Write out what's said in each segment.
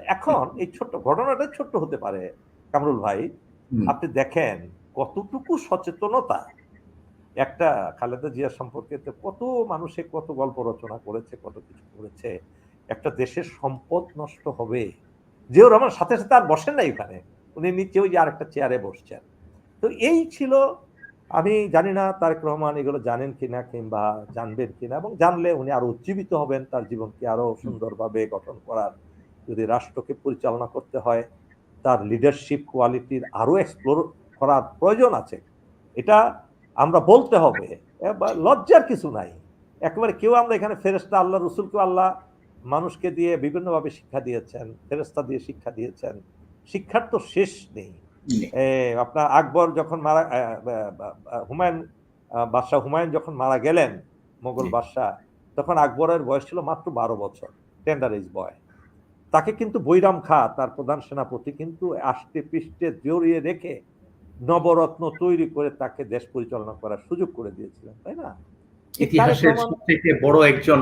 এখন এই ছোট্ট ঘটনাটা ছোট্ট হতে পারে কামরুল ভাই। আপনি দেখেন কতটুকু সচেতনতা। একটা খালেদা জিয়া সম্পর্কে কত মানুষে কত গল্প রচনা করেছে কত কিছু করেছে। একটা দেশের সম্পদ নষ্ট হবে। জিয়াউর রহমান সাথে সাথে আর বসেন না এখানে উনি নিচে ওই যে আরেকটা চেয়ারে বসছেন। তো এই ছিল আমি জানি না তারেক রহমান এগুলো জানেন কিনা কিংবা জানবেন কিনা এবং জানলে উনি আরও উজ্জীবিত হবেন তার জীবনকে আরও সুন্দরভাবে গঠন করার। যদি রাষ্ট্রকে পরিচালনা করতে হয় তার লিডারশিপ কোয়ালিটির আরও এক্সপ্লোর করার প্রয়োজন আছে। এটা আমরা বলতে হবে। লজ্জার কিছু নাই। একেবারে কেউ আমরা এখানে ফেরেস্তা আল্লাহ রসুলকে আল্লাহ মানুষকে দিয়ে বিভিন্নভাবে শিক্ষা দিয়েছেন ফেরেস্তা দিয়ে শিক্ষা দিয়েছেন। শিক্ষার তো শেষ নেই। আপনার আকবর যখন মারা হুমায়ুন বাদশাহ হুমায়ুন যখন মারা গেলেন মোগল বাদশাহ তখন আকবরের বয়স ছিল মাত্র বারো বছর টেন্ডার এজ বয় তাকে কিন্তু বৈরাম খা তার প্রধান সেনাপতি কিন্তু আষ্টে পৃষ্ঠে জড়িয়ে রেখে নবরত্ন তৈরি করে তাকে দেশ পরিচালনা করার সুযোগ করে দিয়েছিলেন তাই না? ইতিহাসের সবথেকে বড় একজন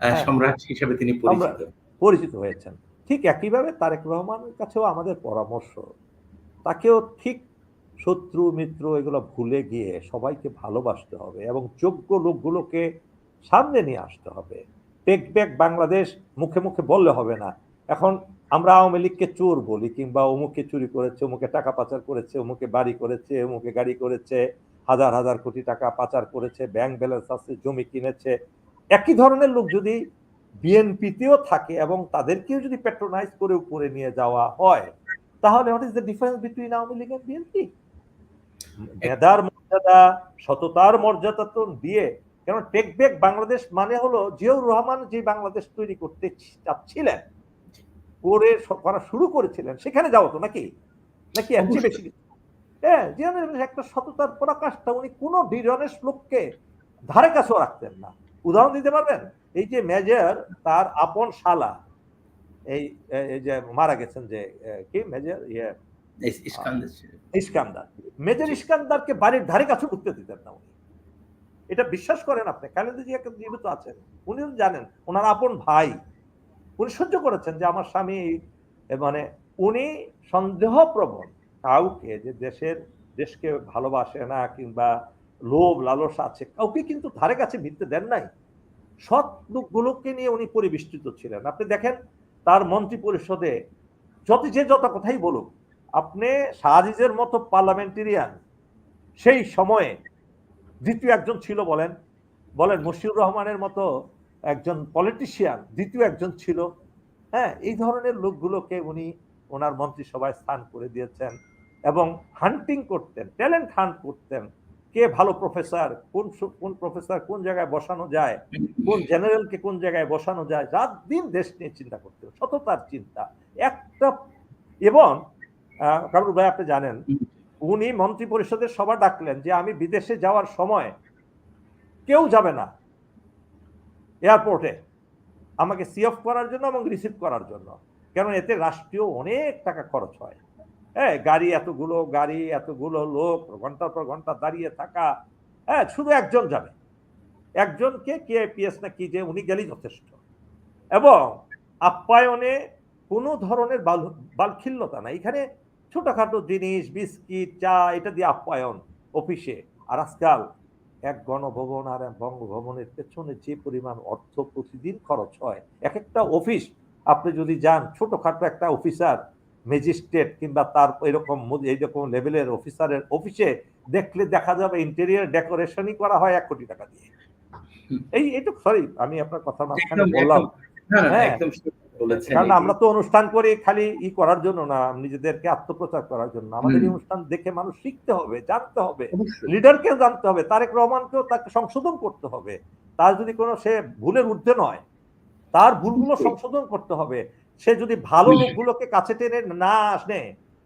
হ্যাঁ। সম্রাট হিসেবে তিনি পরিচিত। পরিচিত হয়েছেন। ঠিক একইভাবে তারেক রহমানের কাছেও আমাদের পরামর্শ তাকেও ঠিক শত্রু মিত্র এগুলো ভুলে গিয়ে সবাইকে ভালোবাসতে হবে এবং যোগ্য লোকগুলোকে সামনে নিয়ে আসতে হবে। টেক ব্যাক বাংলাদেশ মুখে মুখে বললে হবে না এখন আমরা আওয়ামী লীগকে চোর বলি কিংবা অমুকে চুরি করেছে অমুকে টাকা পাচার করেছে অমুকে বাড়ি করেছে অমুকে গাড়ি করেছে, হাজার হাজার কোটি টাকা পাচার করেছে, ব্যাংক ব্যালেন্স আছে, জমি কিনেছে। একই ধরনের লোক যদি বিএনপিতেও থাকে এবং তাদেরকেও যদি পেট্রোনাইজ করে উপরে নিয়ে যাওয়া হয়, তাহলে what is the difference between Awami League and BNP মেধার মর্যাদা, সততার মর্যাদা তো দিয়ে। কেন টেক ব্যাক বাংলাদেশ মানে হলো জিয়াউর রহমান যে বাংলাদেশ তৈরি করতে চাচ্ছিলেন। করে করা শুরু করেছিলেন সেখানে যাও তো নাকি? নাকি এর চেয়ে বেশি হ্যাঁ জিয়াউর একটা সততার পরাকাষ্ঠা উনি কোনো ডিজনেস লোককে ধারে কাছেও রাখতেন না। উদাহরণ দিতে পারবেন? এই যে মেজর তার আপন শালা এই যে মারা গেছেন যে কি মেজর? ইয়ে ইস- ইস্কান্দার মেজর ইস্কান্দারকে বাড়ির ধারে কাছে ঢুকতে দিতেন না উনি। এটা বিশ্বাস করেন আপনি? খালেদা জিয়া কিন্তু জীবিত আছেন উনি জানেন ওনার আপন ভাই। উনি সহ্য করেছেন যে আমার স্বামী মানে উনি সন্দেহপ্রবণ কাউকে যে দেশের, দেশকে ভালোবাসে না কিংবা লোভ, লালস আছে, কাউকে কিন্তু ধারে কাছে ভিড়তে দেন নাই। সৎ লোকগুলোকে নিয়ে উনি পরিবেষ্টিত ছিলেন। আপনি দেখেন, তার মন্ত্রী পরিষদে যত, যে যত কথাই বলুক, আপনি শাহজিজের মতো পার্লামেন্টেরিয়ান, সেই সময়ে দ্বিতীয় একজন ছিল বলেন বলেন মুশিউর রহমানের মতো একজন পলিটিশিয়ান দ্বিতীয় একজন ছিল। হ্যাঁ এই ধরনের লোকগুলোকে উনি ওনার মন্ত্রিসভায় স্থান করে দিয়েছেন এবং হান্টিং করতেন ট্যালেন্ট হান্ট করতেন। কে ভালো প্রফেসর কোন কোন প্রফেসর কোন জায়গায় বসানো যায়, কোন জেনারেলকে কোন জায়গায় বসানো যায়, রাত দিন দেশ নিয়ে চিন্তা করতেন, সততার চিন্তা। একটা, এবং কারুর ভাই আপনি জানেন, উনি মন্ত্রী পরিষদের সভা ডাকলেন যে আমি বিদেশে যাওয়ার সময় কেউ যাবে না। এয়ারপোর্টে। আমাকে সি অফ করার জন্য এবং রিসিভ করার জন্য। কেন এতে রাষ্ট্রীয় অনেক টাকা খরচ হয়। হ্যাঁ গাড়ি এতগুলো গাড়ি এতগুলো লোক, ঘণ্টার পর ঘণ্টা দাঁড়িয়ে থাকা। হ্যাঁ শুধু একজন যাবে একজনকে কে পিএস না কি যে উনি গেলেই যথেষ্ট। এবং আপ্যায়নে কোনো ধরনের বাল, বালখিল্যতা না এখানে ছোটোখাটো জিনিস, বিস্কিট, চা, এটা দিয়ে আপ্যায়ন অফিসে। আর আজকাল এক গণভবন আর এক বঙ্গভবনের পেছনে যে পরিমাণ অর্থ প্রতিদিন খরচ হয় এক একটা অফিস আপনি যদি যান ছোটখাটো একটা অফিসার ম্যাজিস্ট্রেট কিংবা তার এরকম এইরকম লেভেলের অফিসারের অফিসে দেখলে দেখা যাবে ইন্টেরিয়ার ডেকোরেশনই করা হয় এক কোটি টাকা দিয়ে। এই একটু সরি আমি আপনার কথা মাঝখানে বললাম। হ্যাঁ। কারণ আমরা তো অনুষ্ঠান করি খালি ই করার জন্য না নিজেদেরকে আত্মপ্রচার করার জন্য। আমাদের এই অনুষ্ঠান দেখে মানুষ শিখতে হবে জানতে হবে। লিডারকেও জানতে হবে তারেক রহমানকেও তাকে সংশোধন করতে হবে। তার যদি কোনো সে ভুলের ঊর্ধ্বে নয় তার ভুলগুলো সংশোধন করতে হবে। সে যদি ভালো। লোকগুলোকে কাছে টেনে না আসে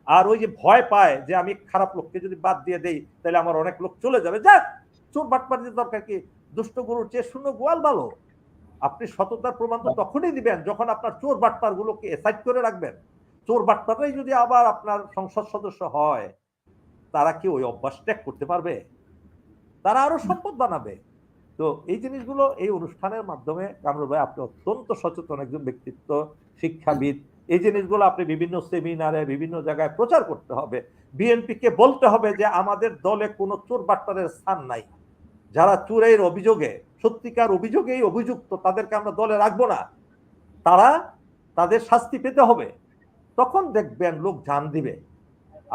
আর ওই যে ভয় পায় যে আমি খারাপ লোককে যদি বাদ দিয়ে দেই তাহলে আমার অনেক লোক চলে যাবে। যাক চোর বাটপাটির দরকার কি? দুষ্ট গরুর চেয়ে শূন্য গোয়াল ভালো। আপনি সততার প্রমাণ তো তখনই দিবেন যখন আপনার চোর বাটপার গুলোকে এসাইড করে রাখবেন। চোর বাটপাররাই যদি আবার আপনার সংসদ সদস্য হয়, তারা কি ওই অভ্যাস ত্যাগ করতে পারবে? তারা আরও সম্পদ বানাবে। তো এই জিনিসগুলো এই অনুষ্ঠানের মাধ্যমে, কামরুল ভাই, আপনি অত্যন্ত সচেতন একজন ব্যক্তিত্ব, শিক্ষাবিদ। এই জিনিসগুলো আপনি বিভিন্ন সেমিনারে, বিভিন্ন জায়গায় প্রচার করতে হবে। বিএনপিকে বলতে হবে যে, আমাদের দলে কোনো চোর বাট্টারের স্থান নাই। যারা চোরের অভিযোগে সত্যিকার অভিযোগেই অভিযুক্ত তাদেরকে আমরা দলে রাখব না। তারা তাদের শাস্তি পেতে হবে। তখন দেখবেন লোক জান দিবে।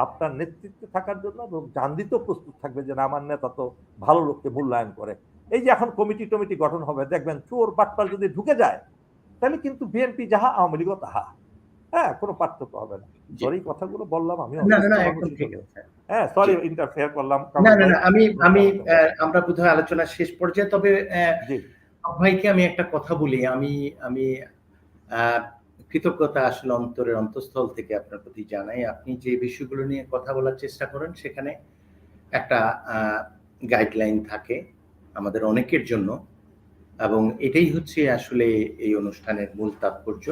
আপনার নেতৃত্বে থাকার জন্য লোক জান দিতেও প্রস্তুত থাকবে যে না, আমার নেতা তো ভালো লোককে মূল্যায়ন করে। এই যে এখন কমিটি টমিটি গঠন হবে দেখবেন চোর বাটপার যদি ঢুকে যায় তাহলে কিন্তু বিএনপি যাহা আওয়ামী লীগও তাহা। হ্যাঁ কোনো পার্থক্য হবে না। সরি কথাগুলো বললাম আমি না না না একদম ঠিক আছে। হ্যাঁ সরি ইন্টারফেয়ার করলাম না না না আমি আমি আহ, আমরা বোধহয় আলোচনা শেষ পর্যায়ে তবে আহ, ভাইকে আমি একটা কথা বলি। আমি আমি আহ, কৃতজ্ঞতা আসলে অন্তরের অন্তঃস্থল থেকে আপনার প্রতি জানাই। আপনি যে বিষয়গুলো নিয়ে কথা বলার চেষ্টা করেন সেখানে একটা গাইডলাইন থাকে আমাদের অনেকের জন্য। এবং এটাই হচ্ছে আসলে এই অনুষ্ঠানের মূল তাৎপর্য।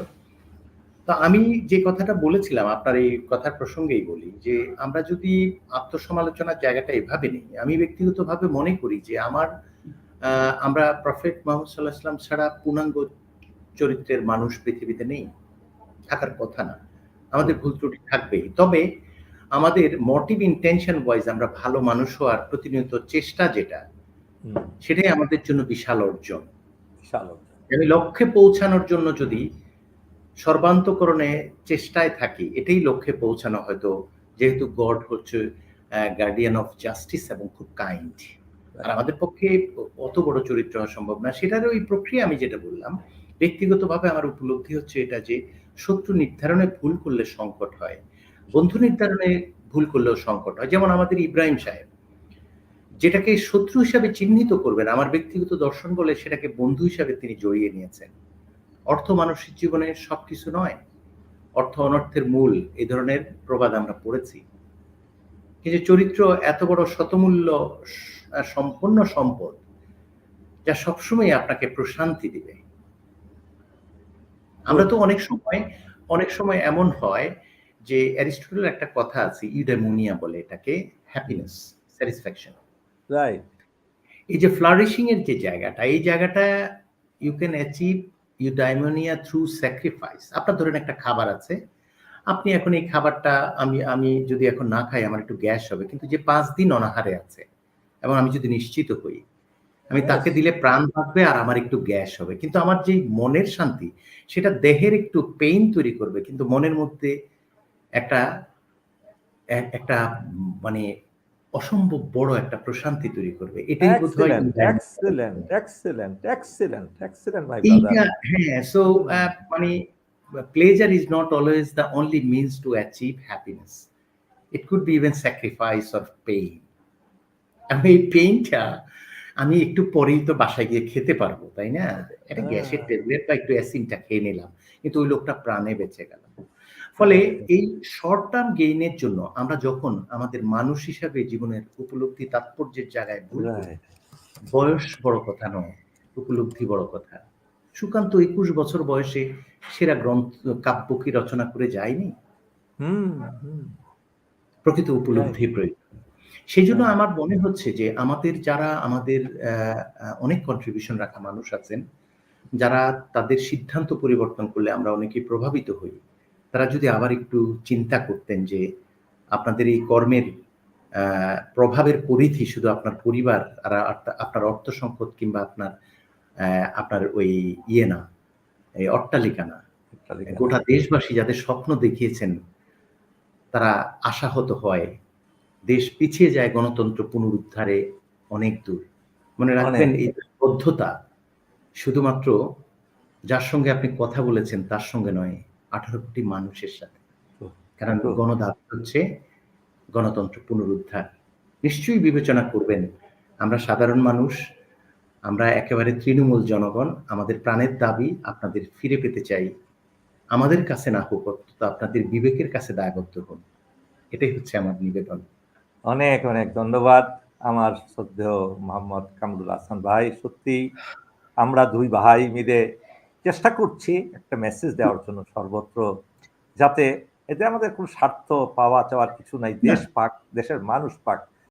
তো আমি যে কথাটা বলেছিলাম আপনার এই কথার প্রসঙ্গেই বলি যে আমরা যদি আত্মসমালোচনার জায়গাটা এভাবে নিই আমি ব্যক্তিগতভাবে মনে করি যে আমার আমরা প্রফেট মোহাম্মদ সাল্লাহ ছাড়া পূর্ণাঙ্গ চরিত্রের মানুষ পৃথিবীতে নেই থাকার কথা না। আমাদের ভুল ত্রুটি থাকবেই। তবে আমাদের মোটিভ ইন্টেনশন ওয়াইজ আমরা ভালো মানুষ হওয়ার প্রতিনিয়ত চেষ্টা যেটা সেটাই আমাদের জন্য বিশাল অর্জন। বিশাল আমি লক্ষ্যে পৌঁছানোর জন্য যদি সর্বান্তকরণে চেষ্টায় থাকি এটাই লক্ষ্যে পৌঁছানো হয়তো যেহেতু গড হচ্ছে গার্ডিয়ান অফ জাস্টিস এবং খুব কাইন্ড আর আমাদের পক্ষে অত বড় চরিত্র হওয়া সম্ভব না। সেটার ওই প্রক্রিয়া আমি যেটা বললাম ব্যক্তিগতভাবে আমার উপলব্ধি হচ্ছে এটা যে শত্রু নির্ধারণে ভুল করলে সংকট হয় বন্ধু নির্ধারণে ভুল করলেও সংকট হয়। যেমন আমাদের ইব্রাহিম সাহেব যেটাকে শত্রু হিসাবে চিহ্নিত করবেন আমার ব্যক্তিগত দর্শন বলে সেটাকে বন্ধু হিসাবে তিনি জড়িয়ে নিয়েছেন। অর্থ মানুষের জীবনে সবকিছু নয়। অর্থ অনর্থের মূল এই ধরনের প্রবাদ আমরা পড়েছি। কিন্তু চরিত্র এত বড় শতমূল্য সম্পন্ন সম্পদ যা সবসময় আপনাকে প্রশান্তি দিবে। আমরা তো অনেক সময় অনেক সময় এমন হয় যে অ্যারিস্টটলের একটা কথা আছে ইউডেমোনিয়া বলে এটাকে হ্যাপিনেস স্যাটিসফ্যাকশন। রাইট এই যে ফ্লারিশিং এর যে জায়গাটা এই জায়গাটা you can achieve eudaimonia through sacrifice আপনার ধরেন একটা খাবার আছে আপনি এখন এই খাবারটা আমি আমি যদি এখন না খাই আমার একটু গ্যাস হবে কিন্তু যে পাঁচ দিন অনাহারে আছে এবং আমি যদি নিশ্চিত হই আমি তাকে দিলে প্রাণ থাকবে আর আমার একটু গ্যাস হবে। কিন্তু আমার যে মনের শান্তি সেটা দেহের একটু পেইন তৈরি করবে কিন্তু মনের মধ্যে একটা একটা মানে অসম্ভব বড় একটা প্রশান্তি তৈরি করবে। এটাই বোধহয় excellent excellent excellent excellent my brother হ্যাঁ সো মানে achieve happiness it could be even sacrifice of pain আমি এই পেইনটা আমি একটু পরেই তো বাসায় গিয়ে খেতে পারব তাই না? একটা হ্যাঁ। গ্যাসের ট্যাবলেট বা একটু অ্যাসিনটা খেয়ে নিলাম কিন্তু ওই লোকটা প্রাণে বেঁচে গেল। ফলে এই শর্ট টার্ম গেইনের জন্য আমরা যখন আমাদের মানুষ হিসাবে জীবনের উপলব্ধি তাৎপর্যের জায়গায় ভুল বয়স বড় কথা নয় উপলব্ধি বড় কথা। সুকান্ত একুশ বছর বয়সে সেরা গ্রন্থ কাব্য কি রচনা করে যায়নি? প্রকৃত উপলব্ধি প্রয়োজন। সেই জন্য। আমার মনে হচ্ছে যে আমাদের যারা আমাদের অনেক কন্ট্রিবিউশন রাখা মানুষ আছেন যারা তাদের সিদ্ধান্ত পরিবর্তন করলে আমরা অনেকেই প্রভাবিত হই। তারা যদি আবার একটু চিন্তা করতেন যে আপনাদের এই কর্মের প্রভাবের পরিধি শুধু আপনার পরিবার আর আপনার অর্থ সম্পদ কিংবা আপনার আপনার ওই ইয়ে না এই অট্টালিকা না গোটা দেশবাসী যাদের স্বপ্ন দেখিয়েছেন তারা আশাহত হয় দেশ পিছিয়ে যায় গণতন্ত্র পুনরুদ্ধারে অনেক দূর। মনে রাখবেন এই বদ্ধতা শুধুমাত্র যার সঙ্গে আপনি কথা বলেছেন তার সঙ্গে নয় আঠারো কোটি মানুষের সাথে। কারণ। গণদাবি হচ্ছে গণতন্ত্র পুনরুদ্ধার। নিশ্চয়ই বিবেচনা করবেন। আমরা সাধারণ মানুষ আমরা একেবারে তৃণমূল জনগণ আমাদের প্রাণের দাবি আপনাদের ফিরে পেতে চাই। আমাদের কাছে না হোক অন্তত আপনাদের বিবেকের কাছে দায়বদ্ধ হন। এটাই হচ্ছে আমার নিবেদন। অনেক অনেক ধন্যবাদ আমার শ্রদ্ধেয় মোহাম্মদ কামরুল হাসান ভাই। সত্যি আমরা দুই ভাই মিলে চেষ্টা করছি একটা মেসেজ দেওয়ার জন্য সর্বত্র যাতে এতে আমাদের কোনো স্বার্থ পাওয়া চাওয়ার কিছু নাই। দেশ পাক দেশের মানুষ পাক।